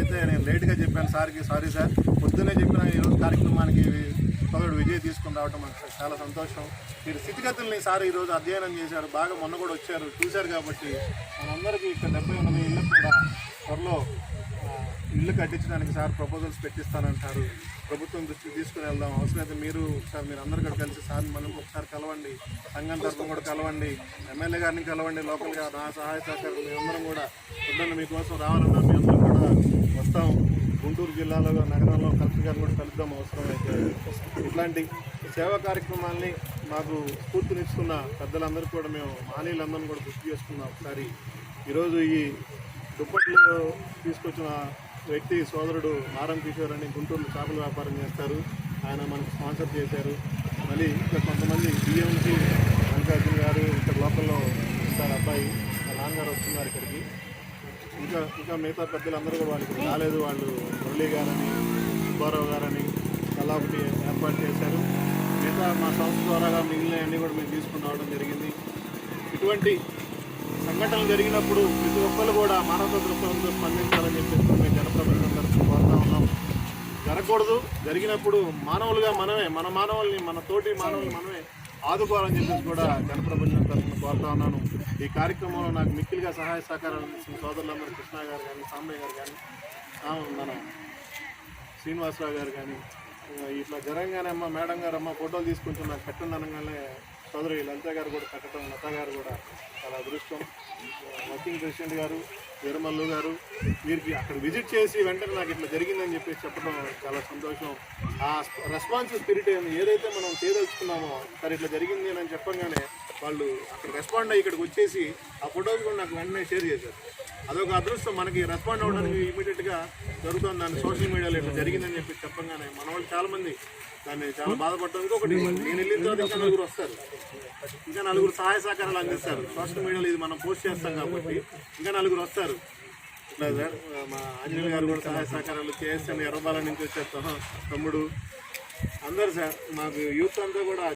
అయితే నేను లేట్గా చెప్పాను సార్కి సారీ సార్ పొద్దున్నే చెప్పిన ఈరోజు కార్యక్రమానికి సోదరుడు విజయ్ తీసుకుని రావడం మాకు చాలా సంతోషం. మీరు స్థితిగతుల్ని సార్ ఈరోజు అధ్యయనం చేశారు బాగా మొన్న కూడా వచ్చారు చూశారు కాబట్టి మనందరికీ ఇక్కడ డెబ్బై ఎనిమిది ఇళ్ళు కూడా త్వరలో ఇల్లు కట్టించడానికి సార్ ప్రపోజల్స్ పెట్టిస్తానంటారు. ప్రభుత్వం దృష్టికి తీసుకుని వెళ్దాం అవసరమైతే మీరు ఒకసారి మీరు అందరు కూడా కలిసి సార్ మనం ఒకసారి కలవండి సంఘం తరఫున కూడా కలవండి ఎమ్మెల్యే గారిని కలవండి లోకల్గా నా సహాయ సహకారం మేమందరం కూడా పొద్దున్న మీకోసం రావాలన్నా మీ జిల్లాలలో నగరాల్లో నగరంలో కలెక్టర్ గారిని కూడా కలుద్దాం అవసరమైతే. ఇట్లాంటి సేవా కార్యక్రమాల్ని మాకు స్ఫూర్తినిస్తున్న పెద్దలందరూ కూడా మేము మానీయులందరినీ కూడా గుర్తు చేసుకున్నాం ఒకసారి. ఈరోజు ఈ దుప్పట్లు తీసుకొచ్చిన వ్యక్తి సోదరుడు నారం కిషోర్ అని గుంటూరు చేపల వ్యాపారం చేస్తారు. ఆయన మనకు స్పాన్సర్ చేశారు. మళ్ళీ ఇంకా కొంతమంది బిఎంసి మల్లికార్జున గారు ఇక్కడ లోకల్లో ఉంటారు అబ్బాయి నాన్నగారు వస్తున్నారు ఇక్కడికి. ఇంకా ఇంకా మిగతా పెద్దలందరూ కూడా వాళ్ళకి రాలేదు. వాళ్ళు మురళీ గారని సుబ్బారావు గారని అలా ఒకటి ఏర్పాటు చేశారు. మిగతా మా సంస్థ ద్వారా మిగిలినవన్నీ కూడా మేము తీసుకుని రావడం జరిగింది. ఇటువంటి సంఘటనలు జరిగినప్పుడు ప్రతి ఒక్కరు కూడా మానవత దృక్పథంతో స్పందించాలని చెప్పేసి మేము జనప్రతినిధులందరూ కోరుతా ఉన్నాం. జరగకూడదు. జరిగినప్పుడు మానవులుగా మనమే మన మానవుల్ని మన తోటి మానవుల్ని మనమే ఆదుకోవాలని చెప్పేసి కూడా జనప్రతినిధుల తరఫున కోరుతా ఉన్నాను. ఈ కార్యక్రమంలో నాకు మిక్కిలిగా సహాయ సహకారాలు అందించిన సోదరులందరూ కృష్ణ గారు కానీ సాంబయ్య గారు కానీ మన శ్రీనివాసరావు గారు కానీ ఇట్లా జరగగానే అమ్మ మేడం గారు అమ్మ ఫోటోలు తీసుకుంటూ నాకు అనగానే సోదరు లలిత గారు కూడా పెట్టడం లత గారు కూడా చాలా అదృష్టం. వర్కింగ్ ప్రెసిడెంట్ గారు వీరమల్లు గారు వీరికి అక్కడ విజిట్ చేసి వెంటనే నాకు ఇట్లా జరిగిందని చెప్పేసి చెప్పడం చాలా సంతోషం. ఆ రెస్పాన్స్ స్పిరిట్ ఏదైతే మనం చేయదలుచుకున్నామో సరే ఇట్లా జరిగింది అని చెప్పగానే వాళ్ళు అక్కడ రెస్పాండ్ అయ్యి ఇక్కడికి వచ్చేసి ఆ ఫోటోస్ కూడా నాకు వెంటనే షేర్ చేశారు. అదొక అదృష్టం. మనకి రెస్పాండ్ అవ్వడానికి ఇమీడియట్గా జరుగుతుంది. దాన్ని సోషల్ మీడియాలో ఇట్లా జరిగిందని చెప్పి చెప్పగానే మన వాళ్ళు చాలామంది దాన్ని చాలా బాధపడటం. ఇంకొకటి నేను వెళ్ళిన తర్వాత ఇంకా నలుగురు వస్తారు. ఇంకా నలుగురు సహాయ సహకారాలు అందిస్తారు. సోషల్ మీడియాలో ఇది మనం పోస్ట్ చేస్తాం కాబట్టి ఇంకా నలుగురు వస్తారు. ఇట్లా సార్ మా అంజలి గారు కూడా సహాయ సహకారాలు కేఎస్ఎన్ ఎర్రబాల నుంచి వచ్చారు తమ్ముడు. అందరు సార్ మాకు యూత్ అంతా కూడా